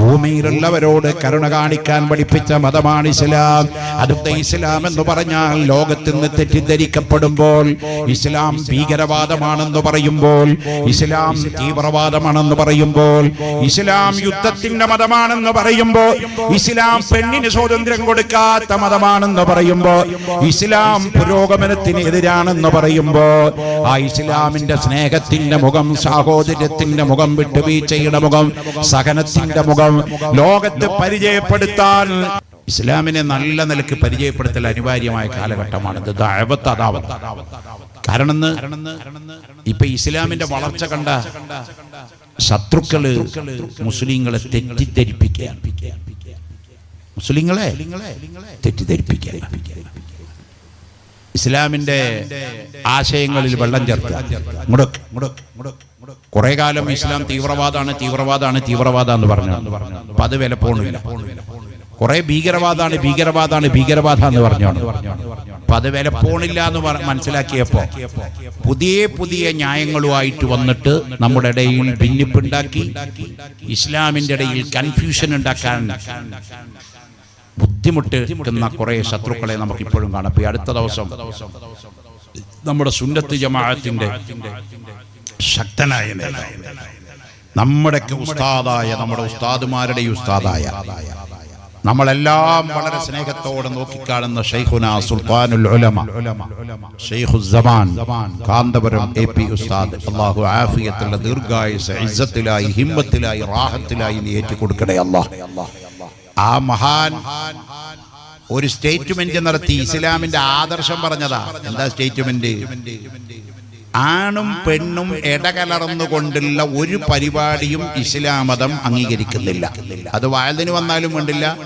ഭൂമിയിലുള്ളവരോട് കരുണ കാണിക്കാൻ പഠിപ്പിച്ച മതമാണ് ഇസ്ലാം. അടുത്ത ഇസ്ലാം എന്ന് പറഞ്ഞാൽ ലോകത്തിൽ നിന്ന് തെറ്റിദ്ധരിക്കപ്പെടുമ്പോൾ ഇസ്ലാം ഭീകരവാദമാണെന്ന് പറയുമ്പോൾ ഇസ്ലാം തീവ്രവാദമാണെന്ന് പറയുമ്പോൾ ഇസ്ലാം യുദ്ധത്തിന്റെ മതമാണെന്ന് പറയുമ്പോൾ ഇസ്ലാം പെണ്ണിന് സ്വാതന്ത്ര്യം കൊടുക്കാത്ത മതമാണെന്ന് പറയുമ്പോൾ ഇസ്ലാം പുരോഗമനത്തിന് എതിരാണെന്ന് പറയുമ്പോൾ ആ ഇസ്ലാമിന്റെ സ്നേഹത്തിന്റെ മുഖം സാഹോദര്യത്തിന്റെ മുഖം വിട്ടുവീഴ്ചയുടെ മുഖം സഹനത്തിന്റെ മുഖം ലോകത്ത് പരിചയപ്പെടുത്താൻ ഇസ്ലാമിനെ നല്ല നിലയ്ക്ക് പരിചയപ്പെടുത്തൽ അനിവാര്യമായ കാലഘട്ടമാണിത്. ദഅവത്ത് അതാവത്ത് കാരണം ഇപ്പൊ ഇസ്ലാമിന്റെ വളർച്ച കണ്ട ശത്രുക്കൾ മുസ്ലിങ്ങളെ തെറ്റിദ്ധരിപ്പിക്കുകയാണ്. മുസ്ലിങ്ങളെ തെറ്റിദ്ധരിപ്പിക്കുക ഇസ്ലാമിന്റെ ആശയങ്ങളിൽ വെള്ളം ചേർത്ത്. മുടക്ക് മുടക്ക് മുടക്ക് കുറെ കാലം ഇസ്ലാം തീവ്രവാദമാണ് തീവ്രവാദമാണ് തീവ്രവാദം എന്ന് പറഞ്ഞു അപ്പൊ അത് വില പോണില്ല. കുറെ ഭീകരവാദമാണ് ഭീകരവാദമാണ് ഭീകരവാദ എന്ന് പറഞ്ഞു അപ്പൊ അത് വില പോണില്ല എന്ന് മനസ്സിലാക്കിയപ്പോൾ മനസ്സിലാക്കിയപ്പോ പുതിയ പുതിയ ന്യായങ്ങളുമായിട്ട് വന്നിട്ട് നമ്മുടെ ഇടയിൽ ഭിന്നിപ്പുണ്ടാക്കി ഇസ്ലാമിന്റെ ഇടയിൽ കൺഫ്യൂഷൻ ഉണ്ടാക്കാൻ ബുദ്ധിമുട്ട് കിട്ടുന്ന കുറെ ശത്രുക്കളെ നമുക്ക് ഇപ്പോഴും കാണാം. ഈ അടുത്ത ദിവസം നമ്മുടെ സുന്നത്ത് ജമാഅത്തിന്റെ ശക്തനായ നമ്മുടെ ഉസ്താദായ നമ്മുടെ ഉസ്താദുമാരുടെ ഉസ്താദായ നമ്മളെല്ലാം വളരെ സ്നേഹത്തോടെ നോക്കിക്കാണുന്ന ഷെയ്ഖുന സുൽത്താനുൽ ഉലമ ഷെയ്ഖു സമാൻ കാന്തപുരം എ പി ഉസ്താദ് അള്ളാഹു ആഫിയത്തുള്ള ദീർഘായുസ് ഇസ്സത്തിലായി ഹിമ്മത്തിലായി റാഹത്തിലായി നീ ഏറ്റുകൊടുക്കണേ അല്ലാഹ്. ആ മഹാൻ ഒരു സ്റ്റേറ്റ്മെന്റ് നടത്തി ഇസ്ലാമിന്റെ ആദർശം പറഞ്ഞതാ. എന്താ സ്റ്റേറ്റ്മെന്റ്? ആണും പെണ്ണും ഇടകലർന്നുകൊണ്ടുള്ള ഒരു പരിപാടിയും ഇസ്ലാമതം അംഗീകരിക്കുന്നില്ല. അത് വായതിന് വന്നാലും വേണ്ടില്ല.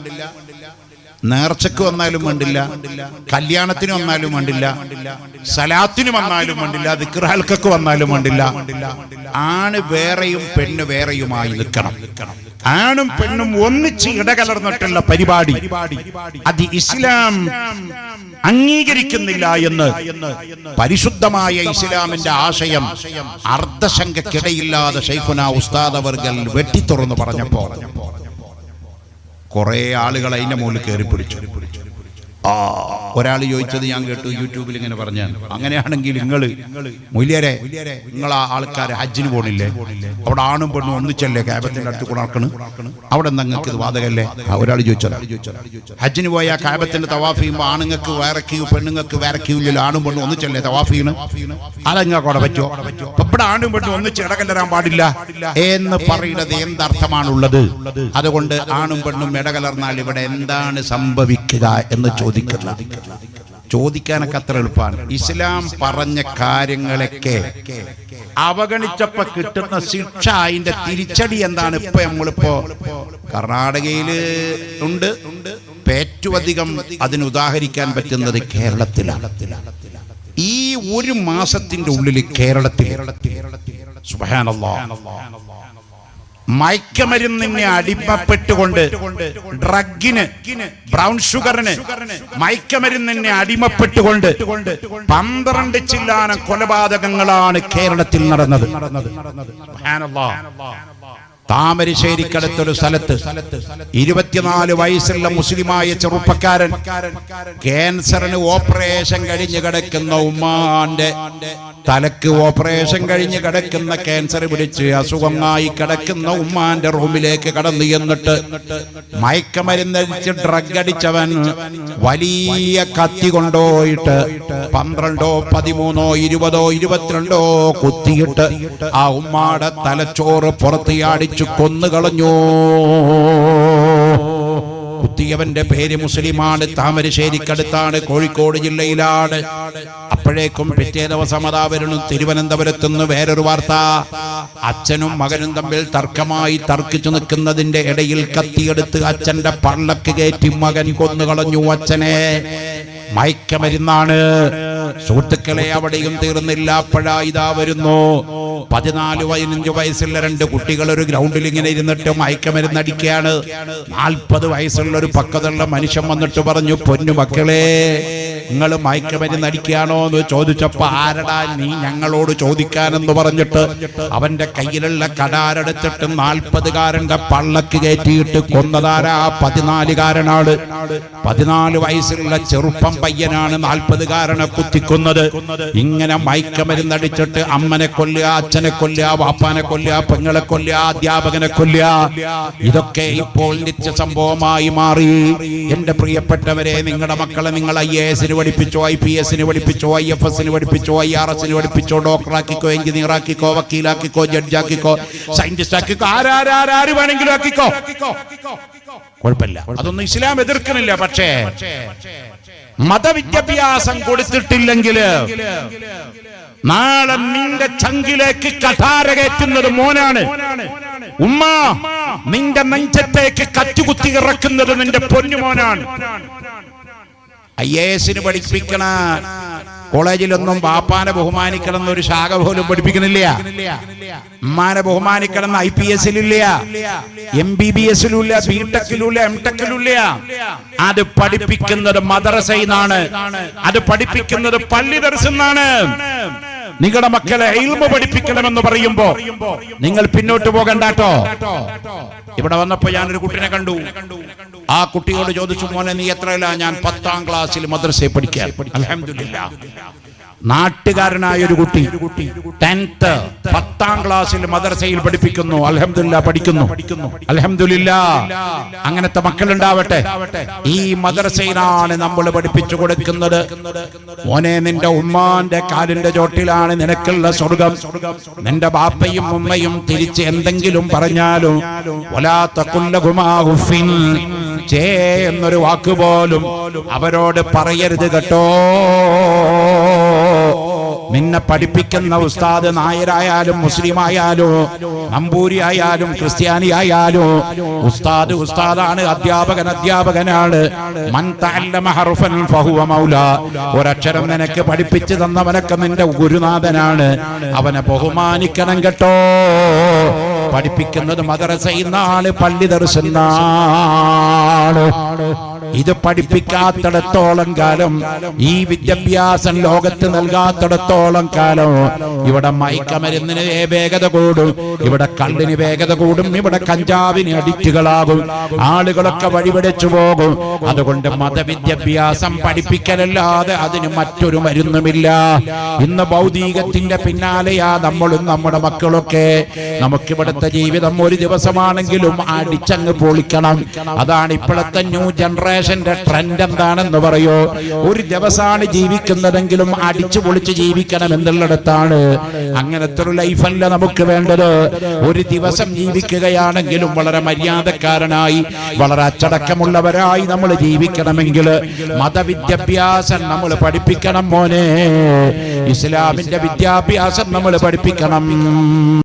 നേർച്ചക്ക് വന്നാലും വേണ്ടില്ല കല്യാണത്തിന് വന്നാലും വേണ്ടില്ല സലാത്തിന് വന്നാലും വേണ്ടില്ല ദിക്ർഹൽക്കക്ക് വന്നാലും വേണ്ടില്ല. ആണ് വേറെയും പെണ്ണ് വേറെയുമായി നിൽക്കണം. ആണും പെണ്ണും ഒന്നിച്ച് ഇടകലർന്നിട്ടുള്ള പരിപാടി. അത് ഇസ്ലാം അംഗീകരിക്കുന്നില്ല എന്ന് പരിശുദ്ധമായ ഇസ്ലാമിന്റെ ആശയം അർദ്ധശങ്കക്കിടയില്ലാതെ ഷെയ്ഖുന ഉസ്താദ് അവർകൾ വെട്ടിത്തുറന്ന് പറഞ്ഞപ്പോ കുറെ ആളുകൾ അതിന്റെ മുകളിൽ കയറി പിടിച്ചു. ആ ഒരാൾ ചോദിച്ചത് ഞാൻ കേട്ടു യൂട്യൂബിൽ ഇങ്ങനെ പറഞ്ഞു അങ്ങനെയാണെങ്കിൽ നിങ്ങൾ മുല്യരെ നിങ്ങൾ ആ ആൾക്കാർ ഹജ്ജിന് പോണില്ലേ? അവിടെ ആണും പെണ്ണും ഒന്നിച്ചല്ലേ കാബത്തിന്റെ അടുത്ത് കൊണാക്കണ് അവിടെ നിങ്ങൾക്ക് ഇത് വാതകല്ലേ? ഒരാൾ ചോദിച്ചത്. ഹജ്ജിന് പോയ കാബത്തിന്റെ തവാഫ് ചെയ്യുമ്പോൾ ആണുങ്ങൾക്ക് വേറെ ക്യൂ പെണ്ണുങ്ങൾക്ക് വേറെ ക്യൂ ഇല്ലല്ലോ ആണും പെണ്ണും ഒന്നിച്ചല്ലേ തവാഫ് ചെയ്യണം? അതങ്ങൾക്ക് അവിടെ പറ്റുമോ ഇവിടെ ആണും പെണ്ണും ഒന്നിച്ച് ഇടകലരാൻ പാടില്ല. എന്ന് പറയുന്നത് എന്തർത്ഥമാണുള്ളത്? അതുകൊണ്ട് ആണും പെണ്ണും ഇടകലർന്നാൽ ഇവിടെ എന്താണ് സംഭവിക്കുക എന്ന് ചോദിക്കുന്ന ചോദിക്കാനൊക്കെ അത്ര എളുപ്പമാണ് ഇസ്ലാം പറഞ്ഞ കാര്യങ്ങളൊക്കെ അവഗണിച്ചപ്പോ കിട്ടുന്ന ശിക്ഷ അതിന്റെ തിരിച്ചടി എന്താണ്? ഇപ്പൊ നമ്മളിപ്പോ കർണാടകയിൽ ഉണ്ട്. ഏറ്റവും അധികം അതിന് ഉദാഹരിക്കാൻ പറ്റുന്നത് കേരളത്തിലാണ്. ഈ ഒരു മാസത്തിന്റെ ഉള്ളിൽ കേരളത്തിൽ സുബ്ഹാനല്ലാഹ് മയക്കമരുന്നിനെ അടിമപ്പെട്ടുകൊണ്ട് ഡ്രഗിന് ബ്രൗൺ ഷുഗറിന് മയക്കമരുന്നിനെ അടിമപ്പെട്ടുകൊണ്ട് പന്ത്രണ്ട് ചില്ലാന കൊലപാതകങ്ങളാണ് കേരളത്തിൽ നടന്നത്. സുബ്ഹാനല്ലാഹ്. താമരശ്ശേരിക്കടുത്തൊരു സ്ഥലത്ത് ഇരുപത്തിനാല് വയസ്സുള്ള മുസ്ലിമായ ചെറുപ്പക്കാരൻ ക്യാൻസറിന് ഓപ്പറേഷൻ കഴിഞ്ഞ് കിടക്കുന്ന ഉമ്മാന്റെ തലക്ക് ഓപ്പറേഷൻ കഴിഞ്ഞ് കിടക്കുന്ന ക്യാൻസർ പിടിച്ച് അസുഖമായി കിടക്കുന്ന ഉമ്മാന്റെ റൂമിലേക്ക് കടന്നു എന്നിട്ട് മയക്കമരുന്നടിച്ച് ഡ്രഗ് അടിച്ചവൻ വലിയ കത്തി കൊണ്ടുപോയിട്ട് പന്ത്രണ്ടോ പതിമൂന്നോ ഇരുപതോ ഇരുപത്തിരണ്ടോ കുത്തിയിട്ട് ആ ഉമ്മാടെ തലച്ചോറ് പുറത്തിയാടിച്ചു കൊന്നുകളഞ്ഞു. കുത്തിയവന്റെ പേര് മുസ്ലിമാണ് താമരശ്ശേരിക്കടുത്താണ് കോഴിക്കോട് ജില്ലയിലാണ്. അപ്പോഴേക്കും പിറ്റേ ദിവസം അതാ വരുന്നു തിരുവനന്തപുരത്തു നിന്ന് വേറൊരു വാർത്ത. അച്ഛനും മകനും തമ്മിൽ തർക്കമായി തർക്കിച്ചു നിൽക്കുന്നതിന്റെ ഇടയിൽ കത്തിയെടുത്ത് അച്ഛന്റെ പള്ളക്ക് കയറ്റി മകൻ കൊന്നുകളഞ്ഞു അച്ഛനെ. മയക്കമരുന്നാണ്. സുഹൃത്തുക്കളെ അവിടെയും തീർന്നില്ല. അപ്പോഴാ ഇതാ വരുന്നു. പതിനാല് പതിനഞ്ച് വയസ്സുള്ള രണ്ട് കുട്ടികൾ ഒരു ഗ്രൗണ്ടിൽ ഇങ്ങനെ ഇരുന്നിട്ട് മയക്കമരുന്ന് അടിക്കുകയാണ് നാൽപ്പത് വയസ്സുള്ള ഒരു പക്കതുള്ള മനുഷ്യൻ വന്നിട്ട് പറഞ്ഞു പൊന്നു മക്കളെ നിങ്ങൾ മയക്കുമരുന്ന് അടിക്കുകയാണോ എന്ന് ചോദിച്ചപ്പോ ആരടാ നീ ഞങ്ങളോട് ചോദിക്കാനെന്ന് പറഞ്ഞിട്ട് അവന്റെ കയ്യിലുള്ള കടാരെടുത്തിട്ട് നാൽപ്പതുകാരന്റെ പള്ളക്ക് കയറ്റിയിട്ട് കൊന്നതാരാ? പതിനാലുകാരനാണ്. പതിനാല് വയസ്സുള്ള ചെറുപ്പം പയ്യനാണ് നാൽപ്പതുകാരനെ കുത്തിക്കുന്നത്. ഇങ്ങനെ മയക്കുമരുന്ന് അടിച്ചിട്ട് അമ്മനെ കൊല്ലുക അച്ഛനെ കൊല്ലുക വാപ്പാനെ കൊല്ലുക പെങ്ങളെ കൊല്ലുക അധ്യാപകനെ കൊല്ലുക. ഇതൊക്കെ ഇപ്പോൾ നിത്യ സംഭവമായി മാറി. എന്റെ പ്രിയപ്പെട്ടവരെ നിങ്ങളുടെ മക്കളെ നിങ്ങൾ ഐ എസിന് പഠിപ്പിച്ചോ? ഐ പി എസിന് പഠിപ്പിച്ചോ? ഐ എഫ് എസിന് പഠിപ്പിച്ചോ? ഐ ആർ എസിന് പഠിപ്പിച്ചോ? ഡോക്ടറാക്കിക്കോ എഞ്ചിനീയർ ആക്കിക്കോ വക്കീലാക്കിക്കോ ജഡ്ജാക്കിക്കോ സയന്റിസ്റ്റ് ആക്കിക്കോ ആരാരാരും വേണമെങ്കിലും ആക്കിക്കോ. കുഴപ്പമില്ല. അതൊന്നും ഇസ്ലാം എതിർക്കുന്നില്ല പക്ഷേ മതവിദ്യാഭ്യാസം കൊടുത്തിട്ടില്ലെങ്കിൽ നാളെ നിന്റെ ചങ്കിലേക്ക് കഠാര കയറ്റുന്നത് മോനാണ്. ഉമ്മ നിന്റെ നെഞ്ചത്തേക്ക് കറ്റുകുത്തി ഇറക്കുന്നത് നിന്റെ പൊന്നുമോനാണ് ഐ എ എസിന് പഠിപ്പിക്കണ കോളേജിലൊന്നും ബാപ്പാനെ ബഹുമാനിക്കണം എന്നൊരു ശാഖ പോലും പഠിപ്പിക്കണില്ല അമ്മാനെ ബഹുമാനിക്കണം എന്ന് ഐ പി എസിലില്ല. എം ബി ബി എസിലുമില്ല ബി ടെക്കിലുമില്ല എം ടെക്കിലുമില്ല അത് പഠിപ്പിക്കുന്നത് മദ്രസയിൽ നിന്നാണ് അത് പഠിപ്പിക്കുന്നത് പള്ളി ദർശനാണ് നിങ്ങളുടെ മക്കളെ ഇൽമ പഠിപ്പിക്കണമെന്ന് പറയുമ്പോ നിങ്ങൾ പിന്നോട്ട് പോകണ്ടാട്ടോ? ഇവിടെ വന്നപ്പോ ഞാനൊരു കുട്ടിനെ കണ്ടു. ആ കുട്ടിയോട് ചോദിച്ചു മോനെ നീ എത്രയില്ല ഞാൻ പത്താം ക്ലാസ്സിൽ മദ്രസയെ പഠിക്കാൻ. അൽഹംദുലില്ലാ നാട്ടുകാരനായ ഒരു കുട്ടി ടെൻത്ത് പത്താം ക്ലാസ്സിൽ മദ്രസയിൽ പഠിപ്പിക്കുന്നു. അലഹമില്ല പഠിക്കുന്നു. അലഹമില്ല അങ്ങനത്തെ മക്കളുണ്ടാവട്ടെ. ഈ മദ്രസയിലാണ് നമ്മൾ പഠിപ്പിച്ചു കൊടുക്കുന്നത്. മോനെ നിന്റെ ഉമ്മാന്റെ കാലിന്റെ ചോട്ടിലാണ് നിനക്കുള്ള സ്വർഗം. നിന്റെ ബാപ്പയും ഉമ്മയും തിരിച്ച് എന്തെങ്കിലും പറഞ്ഞാലും ചേ എന്നൊരു വാക്കുപോലും അവരോട് പറയരുത് കേട്ടോ. നിന്നെ പഠിപ്പിക്കുന്ന ഉസ്താദ് നായരായാലും മുസ്ലിം ആയാലോ നമ്പൂരി ആയാലും ക്രിസ്ത്യാനി ആയാലോ ഉസ്താദ് ഉസ്താദാണ് അധ്യാപകൻ അധ്യാപകനാണ്. ഒരക്ഷരം നിനക്ക് പഠിപ്പിച്ചു തന്നവനൊക്കെ നിന്റെ ഗുരുനാഥനാണ്. അവനെ ബഹുമാനിക്കണം കേട്ടോ. പഠിപ്പിക്കുന്നത് മദ്രസയിന്നാണ് പള്ളി ദർശനാണ് ഇത് പഠിപ്പിക്കാത്തിടത്തോളം കാലം ഈ വിദ്യാഭ്യാസം ലോകത്ത് നൽകാത്തിടത്തോളം കാലം. ഇവിടെ മയക്കമരുന്നിന് വേഗത കൂടും ഇവിടെ കള്ളിന് വേഗത കൂടും ഇവിടെ കഞ്ചാവിന് അഡിക്റ്റുകളാകും ആളുകളൊക്കെ വഴിപിടിച്ചു പോകും. അതുകൊണ്ട് മതവിദ്യാഭ്യാസം പഠിപ്പിക്കലല്ലാതെ അതിന് മറ്റൊരു മരുന്നുമില്ല. ഇന്ന് ഭൗതികത്തിന്റെ പിന്നാലെയാ നമ്മളും നമ്മുടെ മക്കളൊക്കെ. നമുക്കിവിടുത്തെ ജീവിതം ഒരു ദിവസമാണെങ്കിലും അടിച്ചങ്ങ് പൊളിക്കണം. അതാണ് ഇപ്പോഴത്തെ ന്യൂ ജനറേഷന്റെ ട്രെൻഡ് എന്താണെന്ന് പറയോ? ഒരു ദിവസമാണ് ജീവിക്കുന്നതെങ്കിലും അടിച്ചു പൊളിച്ച് ജീവിക്കണം എന്നുള്ളിടത്താണ് അങ്ങനത്തെ ഒരു ലൈഫല്ല നമുക്ക് വേണ്ടത്. ഒരു ദിവസം ജീവിക്കുകയാണെങ്കിലും വളരെ മര്യാദക്കാരനായി വളരെ അച്ചടക്കമുള്ളവരായി നമ്മൾ ജീവിക്കണമെങ്കിൽ മതവിദ്യാഭ്യാസം നമ്മൾ പഠിപ്പിക്കണം മോനെ. ഇസ്ലാമിന്റെ വിദ്യാഭ്യാസം നമ്മൾ പഠിപ്പിക്കണം.